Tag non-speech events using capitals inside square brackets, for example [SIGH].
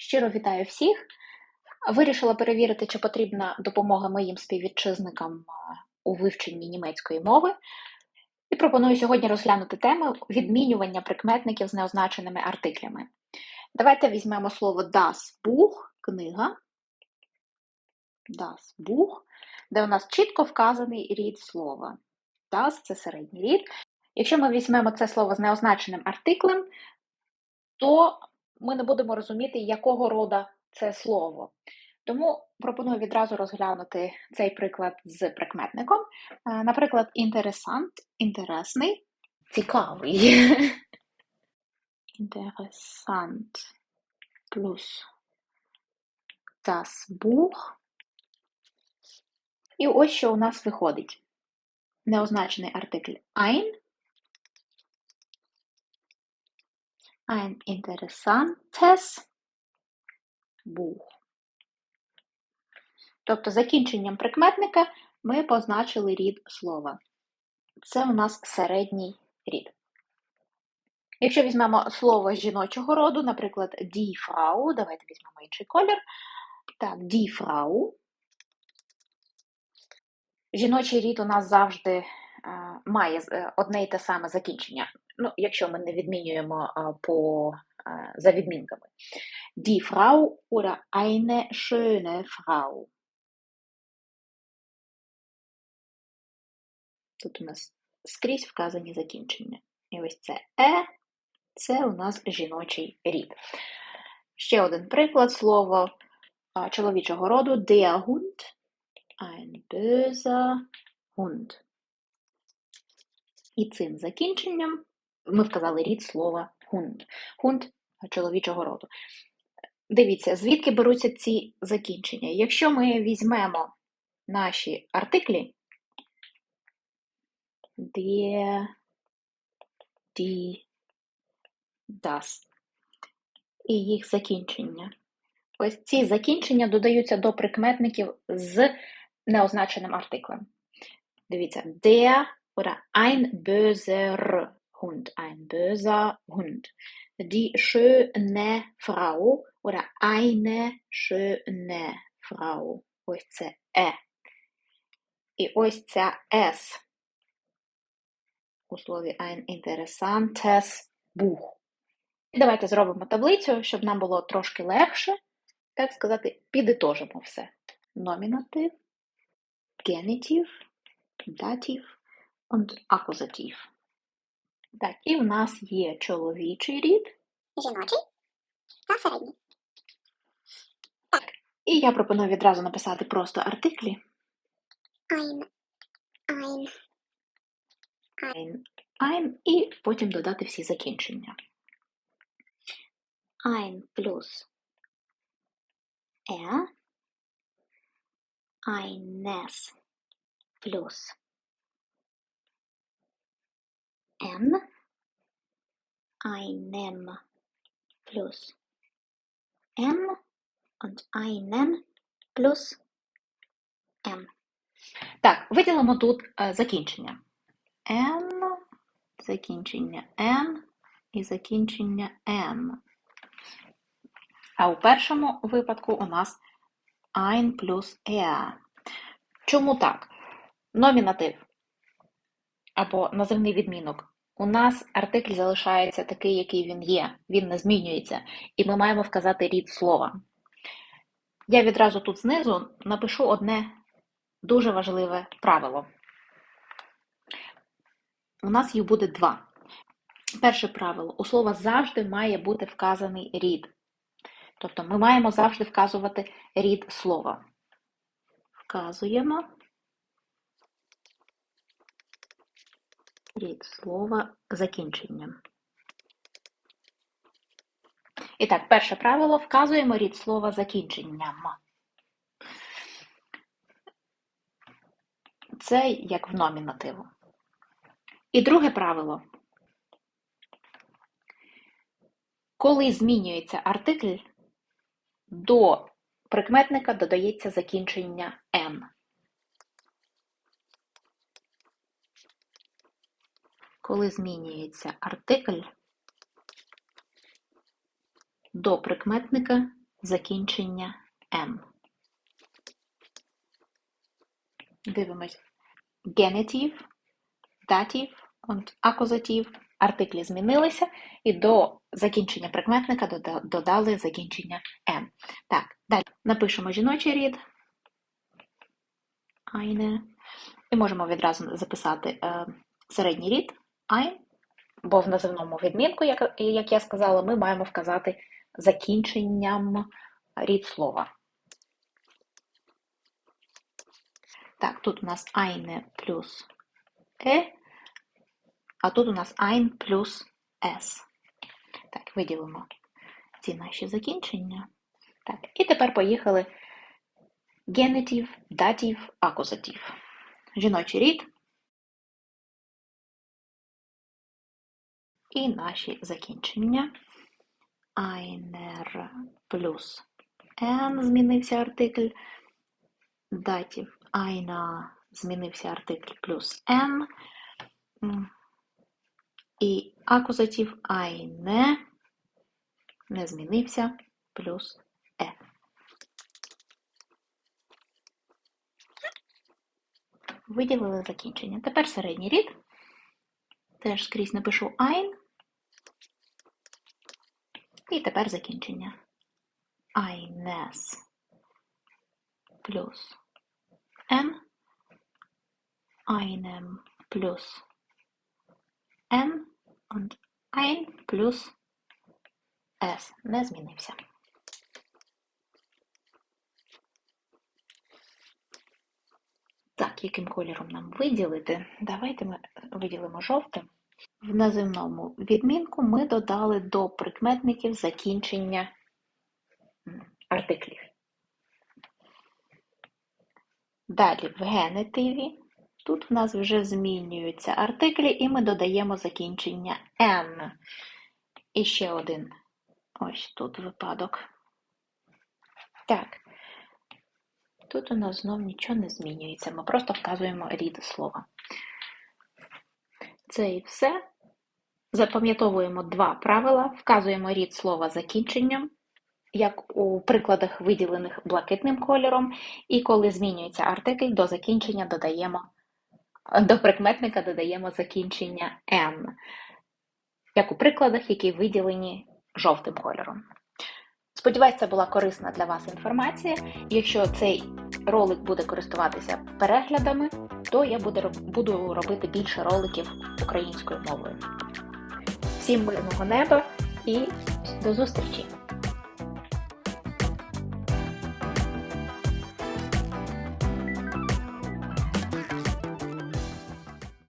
Щиро вітаю всіх. Вирішила перевірити, чи потрібна допомога моїм співвітчизникам у вивченні німецької мови. І пропоную сьогодні розглянути тему відмінювання прикметників з неозначеними артиклями. Давайте візьмемо слово das Buch, книга. Das Buch, де у нас чітко вказаний рід слова. Das – це середній рід. Якщо ми візьмемо це слово з неозначеним артиклем, то ми не будемо розуміти, якого рода це слово. Тому пропоную відразу розглянути цей приклад з прикметником. Наприклад, інтересант, інтересний, цікавий. [LAUGHS] Інтересант плюс das Buch. І ось що у нас виходить. Неозначений артикль ein. Ein interessantes Buch. Тобто закінченням прикметника ми позначили рід слова. Це у нас середній рід. Якщо візьмемо слово жіночого роду, наприклад, die Frau, давайте візьмемо інший колір. Так, die Frau. Жіночий рід у нас завжди має е, одне і те саме закінчення. Ну, якщо ми не відмінюємо е, по, е, за відмінками. Die Frau oder eine schöne Frau. Тут у нас скрізь вказані закінчення. І ось це е, це у нас жіночий рід. Ще один приклад слова чоловічого роду der Hund, ein böser Hund. І цим закінченням ми вказали рід слова Hund. Hund чоловічого роду. Дивіться, звідки беруться ці закінчення. Якщо ми візьмемо наші артиклі, der, die, das. І їх закінчення. Ось ці закінчення додаються до прикметників з неозначеним артиклем. Дивіться, der oder ein böser Hund, ein böser Hund. Die schöne Frau oder eine schöne Frau. Ось це е. І ось ця S у слові ein interessantes Buch. І давайте зробимо таблицю, щоб нам було трошки легше, так сказати, підітожимо все. Номінатив, генітив, датив und акузатив. Так, і в нас є чоловічий рід. Жіночий та середній. І я пропоную відразу написати просто артиклі. Ein, ein, ein, ein і потім додати всі закінчення. ein плюс er, eines плюс n, einem plus m und einen plus m. Так, виділимо тут е, закінчення. N, закінчення N і закінчення N. А у першому випадку у нас ein плюс er. Чому так? Номінатив або називний відмінок. У нас артикль залишається такий, який він є, він не змінюється, і ми маємо вказати рід слова. Я відразу тут знизу напишу одне дуже важливе правило. У нас їх буде два. Перше правило: у слова завжди має бути вказаний рід. Тобто ми маємо завжди вказувати рід слова. Вказуємо рід слова закінченням. І так, перше правило вказуємо рід слова закінченням. Це як в номінативу. І друге правило. Коли змінюється артикль, до прикметника додається закінчення Коли змінюється артикль, до прикметника закінчення М. Дивимось. Генетив, датів und акузатив. Артиклі змінилися і до закінчення прикметника додали закінчення М. Так, далі напишемо жіночий рід. Eine. І можемо відразу записати е, середній рід ein, бо в називному відмінку, як, як я сказала, ми маємо вказати закінченням рід слова. Так, тут у нас eine плюс е, а тут у нас ein плюс s. Так, виділимо ці наші закінчення. Так, і тепер поїхали генетив, датів, акузатив. Жіночий рід. І наші закінчення. Einer плюс n змінився артикль. Датів einer змінився артикль плюс n. І акузатив eine не змінився плюс е. Виділили закінчення. Тепер середній рід. Теж скрізь напишу ein. І тепер закінчення. Eines плюс n. Einem плюс n. Und ein плюс s. Не змінився. Так, яким кольором нам виділити? Давайте ми виділимо жовтим. В називному відмінку ми додали до прикметників закінчення артиклів. Далі в генетиві. Тут в нас вже змінюються артиклі, і ми додаємо закінчення n. І ще один ось тут випадок. Так. Тут у нас знов нічого не змінюється. Ми просто вказуємо рід слова. Це і все. Запам'ятовуємо два правила. Вказуємо рід слова закінченням, як у прикладах, виділених блакитним кольором. І коли змінюється артикль, до закінчення додаємо, до прикметника додаємо закінчення n, як у прикладах, які виділені жовтим кольором. Сподіваюсь, це була корисна для вас інформація. Якщо цей ролик буде користуватися переглядами, то я буду, робити більше роликів українською мовою. Всім мирного неба і до зустрічі!